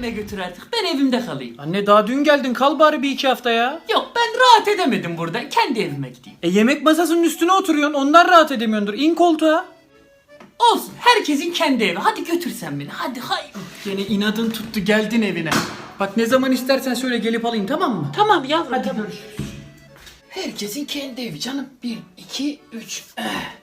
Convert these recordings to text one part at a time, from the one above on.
evime götür artık. Ben evimde kalayım. Anne daha dün geldin kal bari bir iki hafta ya. Yok ben rahat edemedim burada. Kendi evime gideyim. E yemek masasının üstüne oturuyorsun ondan rahat edemiyordur. İn koltuğa. Olsun. Herkesin kendi evi. Hadi götür sen beni. Hadi hay. Yine inadın tuttu geldin evine. Bak ne zaman istersen söyle gelip alayım tamam mı? Tamam yavrum. Hadi tamam. görüşürüz. Herkesin kendi evi canım. Bir, iki, üç. Eh.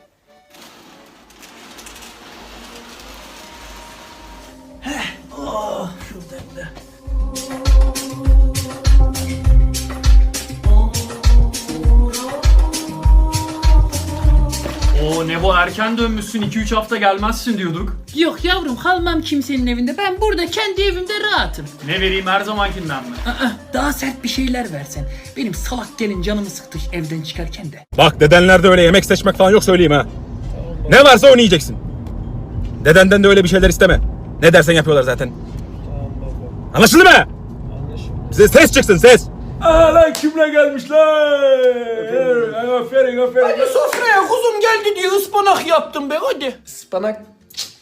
Oo ne bu erken dönmüşsün 2-3 hafta gelmezsin diyorduk. Yok yavrum kalmam kimsenin evinde. Ben burada kendi evimde rahatım. Ne vereyim her zamankinden mi? Aa, daha sert bir şeyler versen. Benim salak gelin canımı sıktı evden çıkarken de. Bak dedenlerde öyle yemek seçmek falan yok söyleyeyim ha. Ne varsa onu yiyeceksin. Dedenden de öyle bir şeyler isteme. Ne dersen yapıyorlar zaten. Anlaşıldı mı? Bize ses çıksın ses. Aa lan kimle gelmişler? Aferin aferin. Sofraya kuzum geldi diye ıspanak yaptım be hadi. Ispanak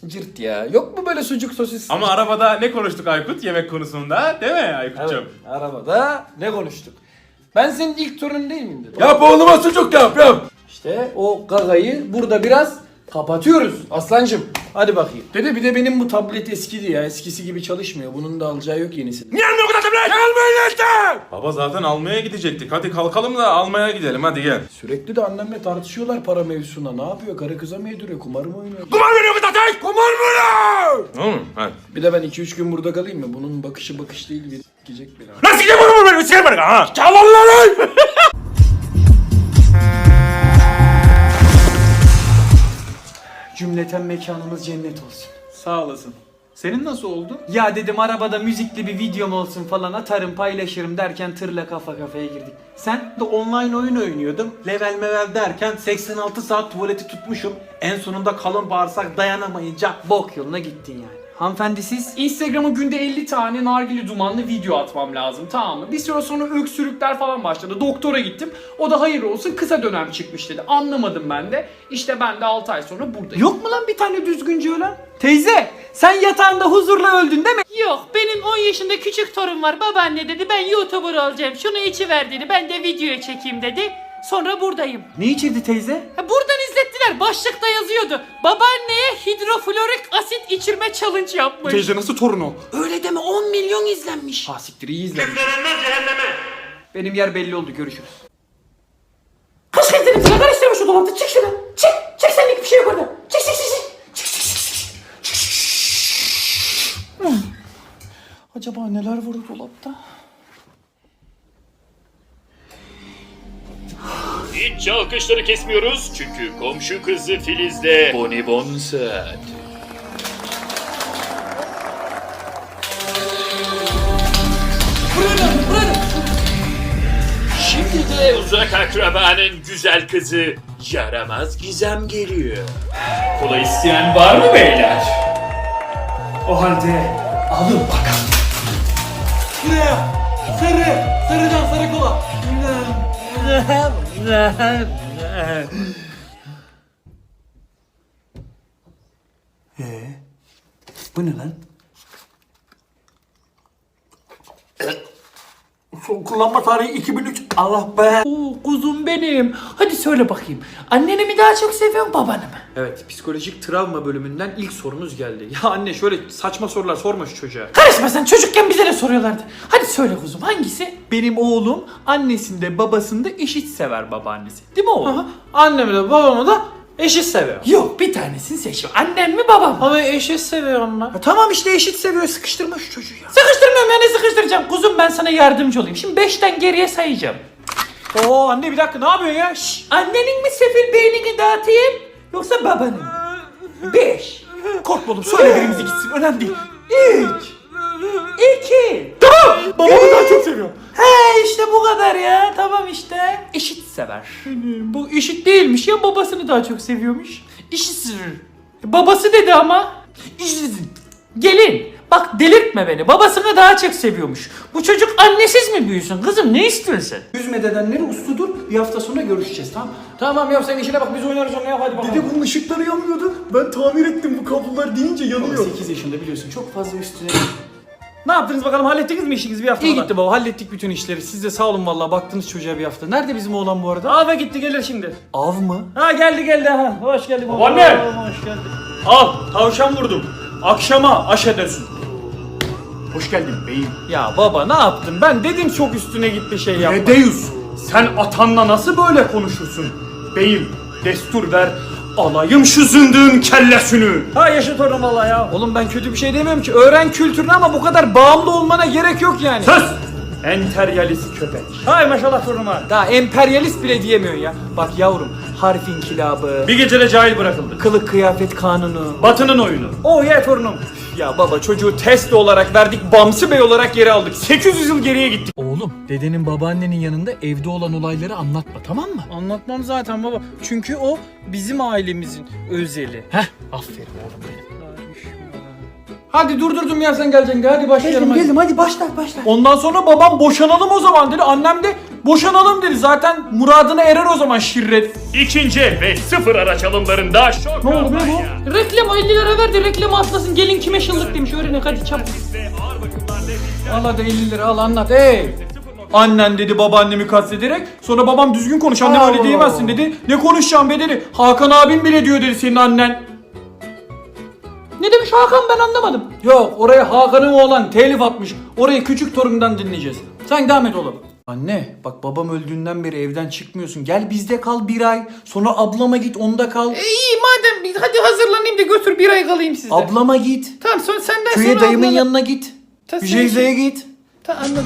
cırt ya. Yok mu böyle sucuk sosis? Ama arabada ne konuştuk Aykut yemek konusunda değil mi Aykut'cum? Evet, arabada ne konuştuk? Ben senin ilk torun değil miyim dedim. Yap oğluma sucuk yap yap. İşte o gagayı burada biraz kapatıyoruz aslancım. Hadi bakayım. Dede bir de benim bu tablet eskidi ya. Eskisi gibi çalışmıyor. Bunun da alacağı yok yenisi. Niye Gelmeyin işte. Baba zaten almaya gidecektik. Hadi kalkalım da almaya gidelim hadi gel. Sürekli de annemle tartışıyorlar para mevzusuna. Ne yapıyor? Karı kıza mı yediriyor? Kumar mı oynuyor? Kumar veriyor zaten. Kumar mı? Tamam mı? Hadi. Bir de ben 2-3 gün burada kalayım mı? Bunun bakışı bakış değil. Bir gidecek beni. Nasıl gidiyor bunu böyle? Sikerim bana ha. Çalın lan. Cümleten mekanımız cennet olsun. Sağ olasın. Senin nasıl oldu? Ya dedim arabada müzikli bir videom olsun falan atarım paylaşırım derken tırla kafa kafaya girdik. Sen? de online oyun oynuyordum. Level mevel derken 86 saat tuvaleti tutmuşum. En sonunda kalın bağırsak dayanamayınca Bok yoluna gittin yani. Hanımefendi siz? Instagram'a günde 50 tane nargile dumanlı video atmam lazım tamam mı? Bir süre sonra öksürükler falan başladı. Doktora gittim. O da hayır olsun kısa dönem çıkmış dedi. Anlamadım ben de. İşte ben de 6 ay sonra buradayım. Yok mu lan bir tane düzgünce ölen? Teyze sen yatağında huzurla öldün değil mi? Yok benim 10 yaşında küçük torun var. Babaanne dedi ben YouTuber olacağım. Şunu içiver dedi. Ben de videoya çekeyim dedi. Sonra buradayım. Ne içirdi teyze? Ha, buradan izlettiler. Başlıkta yazıyordu. Babaanneye hidroflorik asit içirme challenge yapmış. Teyze nasıl torun o? Öyle deme 10 milyon izlenmiş. Ha siktir iyi izlemiş. Benim yer belli oldu görüşürüz. Kaç kez dedim sana karıştırma şu dolapta. Çık şuradan. Çık. Çık senlik bir şey yok orada. Çık çık çık çık. Acaba neler var o dolapta? Hiç alkışları kesmiyoruz çünkü komşu kızı Filiz'de bonibon saat. Şimdi de uzak akrabanın güzel kızı yaramaz gizem geliyor. Kola isteyen var mı beyler? O halde alın bakalım. Şuraya sarı, sarıdan sarı kola. Ee, bu ne lan? Son kullanma tarihi 2003. Allah be. Oo, kuzum benim. Hadi söyle bakayım. Anneni mi daha çok seviyorsun babanı mı? Evet, psikolojik travma bölümünden ilk sorunuz geldi. Ya anne şöyle saçma sorular sorma şu çocuğa. Karışma sen çocukken bize de soruyorlardı. Hadi söyle kuzum hangisi? Benim oğlum annesinde babasında eşit sever babaannesi. Değil mi oğlum? Annemi de babamı da eşit seviyor. Yok bir tanesini seç. Annem mi babam mı? Ama eşit seviyor onlar. tamam işte eşit seviyor. Sıkıştırma şu çocuğu ya. Sıkıştırmıyorum ya ne sıkıştıracağım? Kuzum ben sana yardımcı olayım. Şimdi 5'ten geriye sayacağım. Oo anne bir dakika ne yapıyorsun ya? Şşş. Annenin mi sefil beynini dağıtayım yoksa babanın mı? 5 Korkma oğlum söyle birimizi gitsin önemli değil. 3 2 Babamı daha çok seviyorum. He işte bu kadar ya. Tamam işte. Eşit sever. Bu eşit değilmiş ya babasını daha çok seviyormuş. Eşit. Babası dedi ama. Eşit. Gelin. Bak delirtme beni. Babasını daha çok seviyormuş. Bu çocuk annesiz mi büyüsün? Kızım ne istiyorsun sen? Yüzme dedenleri usludur. Bir hafta sonra görüşeceğiz tamam Tamam ya sen işine bak biz oynarız onu yap hadi bakalım. Dede bunun ışıkları yanmıyordu. Ben tamir ettim bu kablolar deyince yanıyor. 8 yaşında biliyorsun çok fazla üstüne Ne yaptınız bakalım hallettiniz mi işinizi bir hafta İyi gitti baba hallettik bütün işleri. Siz de sağ olun vallahi baktınız çocuğa bir hafta. Nerede bizim oğlan bu arada? Ava gitti gelir şimdi. Av mı? Ha geldi geldi ha. Hoş geldin. baba. Babaanne! Hoş geldin. Al tavşan vurdum. Akşama aş edersin. Hoş geldin beyim. Ya baba ne yaptın? Ben dedim çok üstüne gitti şey yapma. Edeus sen atanla nasıl böyle konuşursun? Beyim destur ver alayım şu zındığın kellesini. Ha yaşa torunum valla ya. Oğlum ben kötü bir şey demiyorum ki. Öğren kültürünü ama bu kadar bağımlı olmana gerek yok yani. Sus! Enteryalist köpek. Hay maşallah torunuma. Daha emperyalist bile diyemiyorsun ya. Bak yavrum harf inkilabı, Bir gecede cahil bırakıldı. kılık kıyafet kanunu. Batının oyunu. Oh ye torunum. Ya baba çocuğu test olarak verdik, Bamsı Bey olarak geri aldık. 800 yıl geriye gittik. Oğlum dedenin babaannenin yanında evde olan olayları anlatma tamam mı? Anlatmam zaten baba. Çünkü o bizim ailemizin özeli. Heh aferin oğlum benim. Hadi durdurdum ya sen geleceksin. Hadi başlayalım. hadi. hadi başla başla. Ondan sonra babam boşanalım o zaman dedi. Annem de boşanalım dedi. Zaten muradına erer o zaman şirret. İkinci el ve sıfır araç alımlarında şok Ne oldu be kampanya. Reklam 50 lira ver de reklamı atlasın gelin kime şıllık demiş öğrenek hadi çabuk. Al hadi 50 lira al anlat. Hey. Annen dedi babaannemi kastederek. Sonra babam düzgün konuş annem öyle diyemezsin dedi. Ne konuşacağım be dedi. Hakan abim bile diyor dedi senin annen. Ne demiş Hakan ben anlamadım. Yok oraya Hakan'ın oğlan telif atmış. Orayı küçük torundan dinleyeceğiz. Sen devam et oğlum. Anne bak babam öldüğünden beri evden çıkmıyorsun. Gel bizde kal bir ay. Sonra ablama git onda kal. İyi madem hadi hazırlanayım da götür bir ay kalayım sizde. Ablama git. Tamam son senden Köye sonra dayımın ablana- yanına git. Ta şey- git. Ta anladım.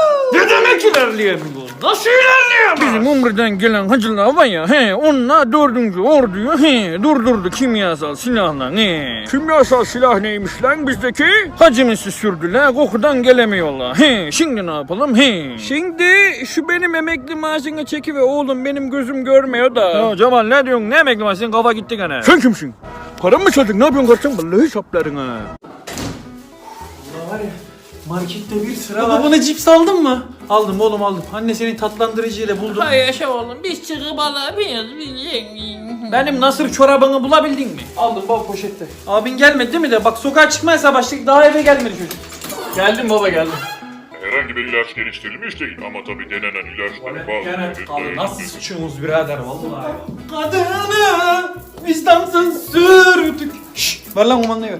Ne demek ilerleyemiyor? Nasıl ilerleyemiyor? Bizim Umre'den gelen hacılar var ya, he, onlar dördüncü orduyu he, durdurdu kimyasal silahla. He. Kimyasal silah neymiş lan bizdeki? Hacımızı sürdüler, kokudan gelemiyorlar. He, şimdi ne yapalım? He. Şimdi şu benim emekli maaşını çeki ve oğlum benim gözüm görmüyor da. Ya Cemal ne diyorsun? Ne emekli maaşı? Senin kafa gitti gene. Sen kimsin? Param mı çaldın? Ne yapıyorsun kardeşim? Vallahi hesaplarına. Markette bir sıra var. Bana cips aldın mı? Aldım oğlum aldım. Anne senin tatlandırıcıyla buldum. Hay yaşa oğlum biz çıkıp alabiliyoruz. Benim nasır çorabını bulabildin mi? Aldım baba poşette. Abin gelmedi değil mi de? Bak sokağa çıkmazsa başladık daha eve gelmedi çocuk. Geldim baba geldim. Herhangi bir ilaç geliştirilmiş değil ama tabii denenen ilaçların bazıları... Abi nasıl sıçıyorsunuz birader vallahi. Kadını vicdansız sürdük. Şşş ver lan kumandayı ver.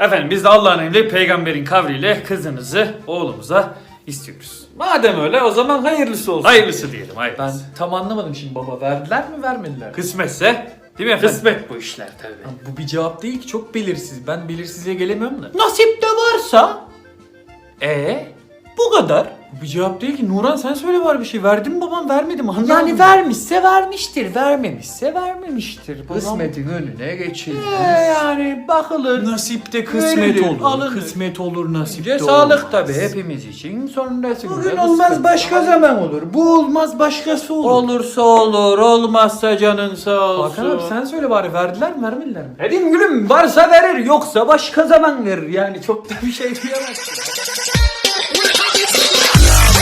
Efendim biz de Allah'ın emri peygamberin kavliyle kızınızı oğlumuza istiyoruz. Madem öyle o zaman hayırlısı olsun. Hayırlısı diyelim hayırlısı. Ben tam anlamadım şimdi baba. Verdiler mi vermediler? mi? Kısmetse değil mi efendim? Kısmet bu işler tabii. Bu bir cevap değil ki çok belirsiz. Ben belirsizliğe gelemiyorum da. Nasip de varsa. E bu kadar. Bu bir cevap değil ki. Nuran sen söyle var bir şey. Verdi mi babam vermedi mi? Anlamadım. Yani vermişse vermiştir, vermemişse vermemiştir. Babam- Kısmetin önüne geçilmez. Ee, yani bakılır. Nasipte kısmet Verilir, olur. alınır. Kısmet olur nasipte Önce olur. sağlık tabi hepimiz için sonrasında Bugün olmaz başka zaman olur. Bu olmaz başkası olur. Olursa olur, olmazsa canın sağ olsun. Hakan abi sen söyle bari verdiler mi vermediler mi? Dedim gülüm varsa verir yoksa başka zaman verir yani çok da bir şey diyemezsin.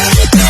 Bye.